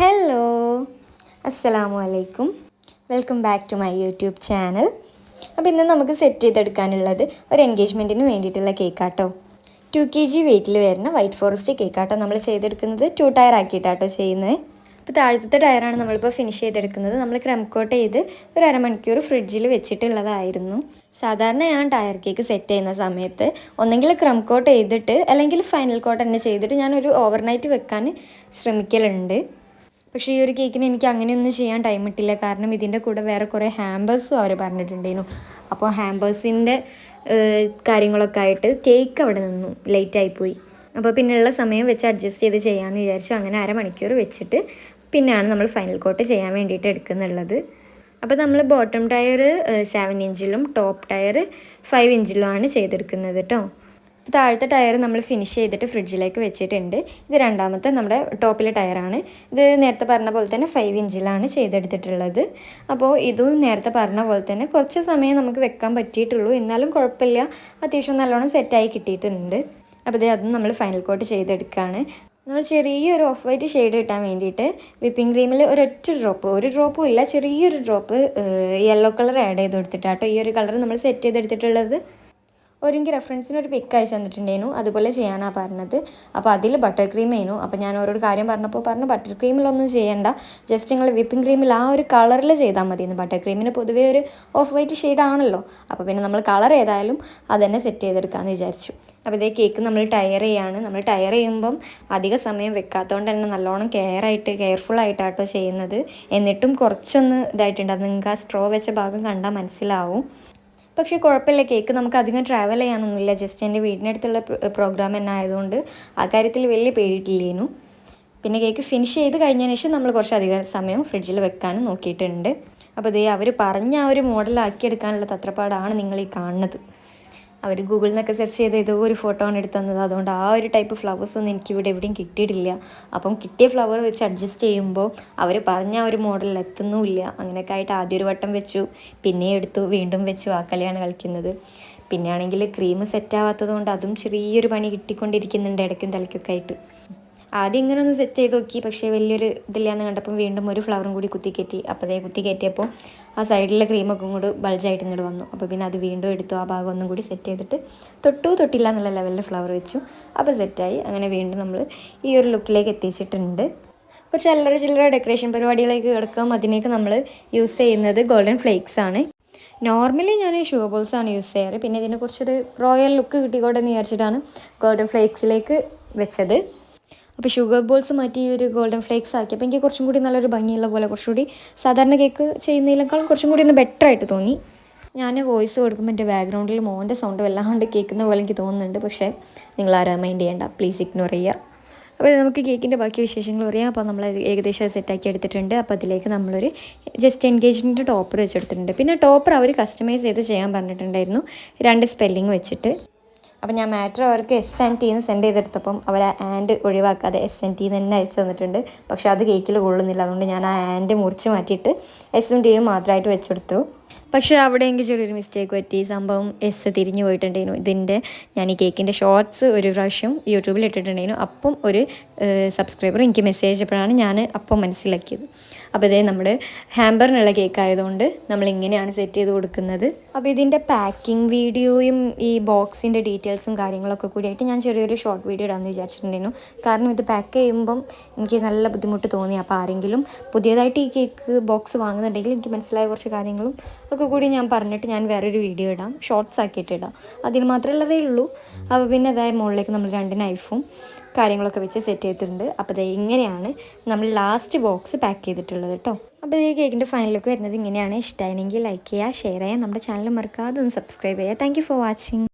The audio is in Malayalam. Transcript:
ഹലോ അസ്സലാമു അലൈക്കും welcome back to my YouTube channel അപ്പോൾ ഇന്ന് നമുക്ക് സെറ്റ് ചെയ്തെടുക്കാനുള്ളത് ഒരു എൻഗേജ്മെന്റിന് വേണ്ടിയിട്ടുള്ള കേക്കാട്ടോ ടു കെ ജി വെയിറ്റിൽ വരുന്ന വൈറ്റ് ഫോറസ്റ്റ് കേക്കാട്ടോ നമ്മൾ ചെയ്തെടുക്കുന്നത്. ടു ടയർ ആക്കിയിട്ടാട്ടോ ചെയ്യുന്നത്. അപ്പോൾ താഴത്തെ ടയറാണ് നമ്മളിപ്പോൾ ഫിനിഷ് ചെയ്തെടുക്കുന്നത്. നമ്മൾ ക്രംകോട്ട് ചെയ്ത് ഒരു അരമണിക്കൂർ ഫ്രിഡ്ജിൽ വെച്ചിട്ടുള്ളതായിരുന്നു. സാധാരണ ഞാൻ ടയർ കേക്ക് സെറ്റ് ചെയ്യുന്ന സമയത്ത് ഒന്നെങ്കിൽ ക്രം കോട്ട് ചെയ്തിട്ട് അല്ലെങ്കിൽ ഫൈനൽ കോട്ട് തന്നെ ചെയ്തിട്ട് ഞാനൊരു ഓവർനൈറ്റ് വെക്കാൻ ശ്രമിക്കലുണ്ട്. പക്ഷേ ഈ ഒരു കേക്കിന് എനിക്ക് അങ്ങനെയൊന്നും ചെയ്യാൻ ടൈം കിട്ടില്ല കാരണം ഇതിന്റെ കൂടെ വേറെ കുറേ ഹാമ്പേഴ്സും അവർ പറഞ്ഞിട്ടുണ്ടായിരുന്നു. അപ്പോൾ ഹാമ്പേഴ്സിന്റെ കാര്യങ്ങളൊക്കെ ആയിട്ട് കേക്ക് അവിടെ നിന്നു. ലേറ്റായിപ്പോയി അപ്പോൾ പിന്നെയുള്ള സമയം വെച്ച് അഡ്ജസ്റ്റ് ചെയ്ത് ചെയ്യാമെന്ന് വിചാരിച്ചു. അങ്ങനെ അരമണിക്കൂർ വെച്ചിട്ട് പിന്നെയാണ് നമ്മൾ ഫൈനൽ കോട്ട് ചെയ്യാൻ വേണ്ടിയിട്ട് എടുക്കുന്നുള്ളത്. അപ്പോൾ നമ്മൾ ബോട്ടം ടയർ സെവൻ ഇഞ്ചിലും ടോപ്പ് ടയർ ഫൈവ് ഇഞ്ചിലുമാണ് ചെയ്തെടുക്കുന്നത് കേട്ടോ താഴത്തെ ടയർ നമ്മൾ ഫിനിഷ് ചെയ്തിട്ട് ഫ്രിഡ്ജിലേക്ക് വെച്ചിട്ടുണ്ട്. ഇത് രണ്ടാമത്തെ നമ്മുടെ ടോപ്പിലെ ടയറാണ്. ഇത് നേരത്തെ പറഞ്ഞ പോലെ തന്നെ ഫൈവ് ഇഞ്ചിലാണ് ചെയ്തെടുത്തിട്ടുള്ളത്. അപ്പോൾ ഇതും നേരത്തെ പറഞ്ഞ പോലെ തന്നെ കുറച്ച് സമയം നമുക്ക് വെക്കാൻ പറ്റിയിട്ടുള്ളൂ. എന്നാലും കുഴപ്പമില്ല. അത്യാവശ്യം നല്ലോണം സെറ്റായി കിട്ടിയിട്ടുണ്ട്. അപ്പോൾ ഇത് അതും നമ്മൾ ഫൈനൽ കോട്ട് ചെയ്തെടുക്കുകയാണ് നമ്മൾ ചെറിയൊരു ഓഫ് വൈറ്റ് ഷെയ്ഡ് കിട്ടാൻ വേണ്ടിയിട്ട് വിപ്പിംഗ് ക്രീമിൽ ഒരൊറ്റ ഡ്രോപ്പ് ഒരു ഡ്രോപ്പും ഇല്ല. ചെറിയൊരു ഡ്രോപ്പ് യെല്ലോ കളർ ആഡ് ചെയ്ത് കൊടുത്തിട്ടാട്ടോ ഈ ഒരു കളർ നമ്മൾ സെറ്റ് ചെയ്തെടുത്തിട്ടുള്ളത്. ഒരു എനിക്ക് റെഫറൻസിന് ഒരു പിക്ക് അയച്ചു തന്നിട്ടുണ്ടായിരുന്നു. അതുപോലെ ചെയ്യാനാണ് പറഞ്ഞത്. അപ്പോൾ അതിൽ ബട്ടർ ക്രീം ആയിരുന്നു. അപ്പോൾ ഞാൻ ഓരോരു കാര്യം പറഞ്ഞപ്പോൾ പറഞ്ഞു ബട്ടർ ക്രീമിലൊന്നും ചെയ്യേണ്ട. ജസ്റ്റ് നിങ്ങൾ വിപ്പിംഗ് ക്രീമിൽ ആ ഒരു കളറിൽ ചെയ്താൽ മതി. ബട്ടർ ക്രീമിന് പൊതുവേ ഒരു ഓഫ് വൈറ്റ് ഷെയ്ഡ് ആണല്ലോ. അപ്പോൾ പിന്നെ നമ്മൾ കളർ ഏതായാലും അത് തന്നെ സെറ്റ് ചെയ്തെടുക്കാമെന്ന് വിചാരിച്ചു. അപ്പോൾ ഇതേ കേക്ക് നമ്മൾ ടയർ ചെയ്യാണ്. നമ്മൾ ടയർ ചെയ്യുമ്പം അധിക സമയം വെക്കാത്തതുകൊണ്ട് തന്നെ നല്ലോണം കെയർ ആയിട്ട് കെയർഫുൾ ആയിട്ടാട്ടോ ചെയ്യുന്നത്. എന്നിട്ടും കുറച്ചൊന്ന് ഇതായിട്ടുണ്ട്. അത് നിങ്ങൾക്ക് ആ സ്ട്രോ വെച്ച ഭാഗം കണ്ടാൽ മനസ്സിലാവും. പക്ഷേ കുഴപ്പമില്ല. കേക്ക് നമുക്ക് അധികം ട്രാവൽ ചെയ്യാനൊന്നുമില്ല. ജസ്റ്റ് എന്റെ വീടിനടുത്തുള്ള പ്രോഗ്രാം തന്നെ ആയതുകൊണ്ട് ആ കാര്യത്തിൽ വലിയ പേടിയിട്ടില്ലേനു. പിന്നെ കേക്ക് ഫിനിഷ് ചെയ്ത് കഴിഞ്ഞതിന് ശേഷം നമ്മൾ കുറച്ചധികം സമയം ഫ്രിഡ്ജിൽ വെക്കാനും നോക്കിയിട്ടുണ്ട്. അപ്പോൾ ഇതേ അവർ പറഞ്ഞ ആ ഒരു മോഡലാക്കിയെടുക്കാനുള്ള തത്രപ്പാടാണ് നിങ്ങൾ ഈ കാണുന്നത്. അവർ ഗൂഗിളിൽ നിന്നൊക്കെ സെർച്ച് ചെയ്ത് ഏതോ ഒരു ഫോട്ടോ ആണ് എടുത്തു തന്നത് അതുകൊണ്ട് ആ ഒരു ടൈപ്പ് ഫ്ലവേഴ്സ് ഒന്നും എനിക്ക് ഇവിടെ എവിടെയും കിട്ടിയിട്ടില്ല. അപ്പം കിട്ടിയ ഫ്ലവർ വെച്ച് അഡ്ജസ്റ്റ് ചെയ്യുമ്പോൾ അവർ പറഞ്ഞ ആ ഒരു മോഡലിൽ എത്തുന്നുമില്ല. അങ്ങനെയൊക്കെ ആയിട്ട് ആദ്യം ഒരു വട്ടം വെച്ചു. പിന്നെ എടുത്തു. വീണ്ടും വെച്ചു. ആ കളിയാണ് കളിക്കുന്നത്. പിന്നെ ആണെങ്കിൽ ക്രീം സെറ്റ് ആവാത്തത് കൊണ്ട് അതും ചെറിയൊരു പണി കിട്ടിക്കൊണ്ടിരിക്കുന്നുണ്ട് ഇടയ്ക്കും തലയ്ക്കൊക്കെ ആയിട്ട്. ആദ്യം ഇങ്ങനെ ഒന്ന് സെറ്റ് ചെയ്ത് നോക്കി. പക്ഷേ വലിയൊരു ഇതില്ലാന്ന് കണ്ടപ്പം വീണ്ടും ഒരു ഫ്ലവറും കൂടി കുത്തി കയറ്റി. അതേ കുത്തി കയറ്റിയപ്പോൾ ആ സൈഡിലെ ക്രീമൊക്കെ ഇങ്ങോട്ട് ബൾജായിട്ട് ഇങ്ങോട്ട് വന്നു. അപ്പോൾ പിന്നെ അത് വീണ്ടും എടുത്തു. ആ ഭാഗം ഒന്നും കൂടി സെറ്റ് ചെയ്തിട്ട് തൊട്ടു തൊട്ടില്ല എന്നുള്ള ലെവലിൽ ഫ്ലവർ വെച്ചു. അപ്പോൾ സെറ്റായി അങ്ങനെ വീണ്ടും നമ്മൾ ഈ ഒരു ലുക്കിലേക്ക് എത്തിച്ചിട്ടുണ്ട്. കുറച്ച് ചില്ലറ ചില്ലറ ഡെക്കറേഷൻ പരിപാടികളേക്ക് കിടക്കാം. അതിനേക്ക് നമ്മൾ യൂസ് ചെയ്യുന്നത് ഗോൾഡൻ ഫ്ലേക്സ് ആണ്. നോർമലി ഞാൻ ഷുഗർ ബോൾസ് ആണ് യൂസ് ചെയ്യാറ്. പിന്നെ ഇതിനെ കുറച്ചൊരു റോയൽ ലുക്ക് കിട്ടിക്കോട്ടെ എന്ന് വിചാരിച്ചിട്ടാണ് ഗോൾഡൻ ഫ്ലേക്സിലേക്ക് വെച്ചത്. അപ്പോൾ ഷുഗർ ബോൾസ് മാറ്റി ഒരു ഗോൾഡൻ ഫ്ലേക്സ് ആക്കി. അപ്പോൾ എനിക്ക് കുറച്ചും കൂടി നല്ലൊരു ഭംഗിയുള്ള പോലെ കുറച്ചുകൂടി സാധാരണ കേക്ക് ചെയ്യുന്നതിനേക്കാളും കുറച്ചും കൂടി ഒന്ന് ബെറ്റർ ആയിട്ട് തോന്നി. ഞാൻ വോയിസ് കൊടുക്കുമ്പോൾ എന്റെ ബാക്ക്ഗ്രൗണ്ടിൽ മോന്റെ സൗണ്ട് വല്ലാണ്ട് കേൾക്കുന്ന പോലെ എനിക്ക് തോന്നുന്നുണ്ട്. പക്ഷേ നിങ്ങൾ ആരാ മൈൻഡ് ചെയ്യേണ്ട? പ്ലീസ് ഇഗ്നോർ ചെയ്യുക. അപ്പോൾ നമുക്ക് കേക്കിന്റെ ബാക്കി വിശേഷങ്ങൾ പറയാം. അപ്പോൾ നമ്മൾ ഏകദേശം സെറ്റാക്കി എടുത്തിട്ടുണ്ട്. അപ്പോൾ അതിലേക്ക് നമ്മളൊരു ജസ്റ്റ് എൻഗേജ്മെന്റ് ടോപ്പർ വെച്ചെടുത്തിട്ടുണ്ട്. പിന്നെ ടോപ്പർ അവർ കസ്റ്റമൈസ് ചെയ്ത് ചെയ്യാൻ പറഞ്ഞിട്ടുണ്ടായിരുന്നു. രണ്ട് സ്പെല്ലിങ് വെച്ചിട്ട്. അപ്പോൾ ഞാൻ മാറ്റർ അവർക്ക് എസ് ആൻഡ് ടി എന്ന് സെൻഡ് ചെയ്തെടുത്തപ്പം അവർ ആ ആൻഡ് ഒഴിവാക്കാതെ എസ് ആൻഡ് ടി തന്നെ അയച്ചു തന്നിട്ടുണ്ട്. പക്ഷേ അത് കേക്കിൽ കൊള്ളുന്നില്ല. അതുകൊണ്ട് ഞാൻ ആ ആൻഡ് മുറിച്ച് മാറ്റിയിട്ട് എസും ടിയും മാത്രമായിട്ട് വെച്ചെടുത്തു. പക്ഷേ അവിടെ എനിക്ക് ചെറിയൊരു മിസ്റ്റേക്ക് പറ്റി. സംഭവം എസ് തിരിഞ്ഞു പോയിട്ടുണ്ടായിരുന്നു. ഇതിന്റെ ഞാൻ ഈ കേക്കിന്റെ ഷോർട്സ് ഒരു പ്രാവശ്യം യൂട്യൂബിൽ ഇട്ടിട്ടുണ്ടായിരുന്നു. അപ്പം ഒരു സബ്സ്ക്രൈബർ എനിക്ക് മെസ്സേജ് അയച്ചപ്പോഴാണ് ഞാൻ അപ്പം മനസ്സിലാക്കിയത്. അപ്പോൾ ഇതേ നമ്മുടെ ഹാമ്പറിനുള്ള കേക്ക് ആയതുകൊണ്ട് നമ്മൾ ഇങ്ങനെയാണ് സെറ്റ് ചെയ്ത് കൊടുക്കുന്നത്. അപ്പോൾ ഇതിന്റെ പാക്കിംഗ് വീഡിയോയും ഈ ബോക്സിന്റെ ഡീറ്റെയിൽസും കാര്യങ്ങളൊക്കെ കൂടിയായിട്ട് ഞാൻ ചെറിയൊരു ഷോർട്ട് വീഡിയോ ഇടാമെന്ന് വിചാരിച്ചിട്ടുണ്ടായിരുന്നു. കാരണം ഇത് പാക്ക് ചെയ്യുമ്പം എനിക്ക് നല്ല ബുദ്ധിമുട്ട് തോന്നി. അപ്പോൾ ആരെങ്കിലും പുതിയതായിട്ട് ഈ കേക്ക് ബോക്സ് വാങ്ങുന്നുണ്ടെങ്കിൽ എനിക്ക് മനസ്സിലായ കുറച്ച് കാര്യങ്ങളും ഒക്കെ കൂടി ഞാൻ പറഞ്ഞിട്ട് ഞാൻ വേറൊരു വീഡിയോ ഇടാം. ഷോർട്സ് ആക്കിയിട്ട് ഇടാം. അതിന് മാത്രമുള്ളതേ ഉള്ളൂ. അപ്പോൾ പിന്നെ അതായത് മുകളിലേക്ക് നമ്മൾ രണ്ട് നൈഫും കാര്യങ്ങളൊക്കെ വെച്ച് സെറ്റ് ചെയ്തിട്ടുണ്ട്. അപ്പോൾ ഇത് ഇങ്ങനെയാണ് നമ്മൾ ലാസ്റ്റ് ബോക്സ് പാക്ക് ചെയ്തിട്ടുള്ളത് കേട്ടോ അപ്പോൾ ഈ കേക്കിന്റെ ഫൈനലൊക്കെ വരുന്നത് ഇങ്ങനെയാണ്. ഇഷ്ടമായിരുന്നെങ്കിൽ ലൈക്ക് ചെയ്യുക ഷെയർ ചെയ്യുക. നമ്മുടെ ചാനൽ മറക്കാതെ ഒന്ന് സബ്സ്ക്രൈബ് ചെയ്യുക. Thank for watching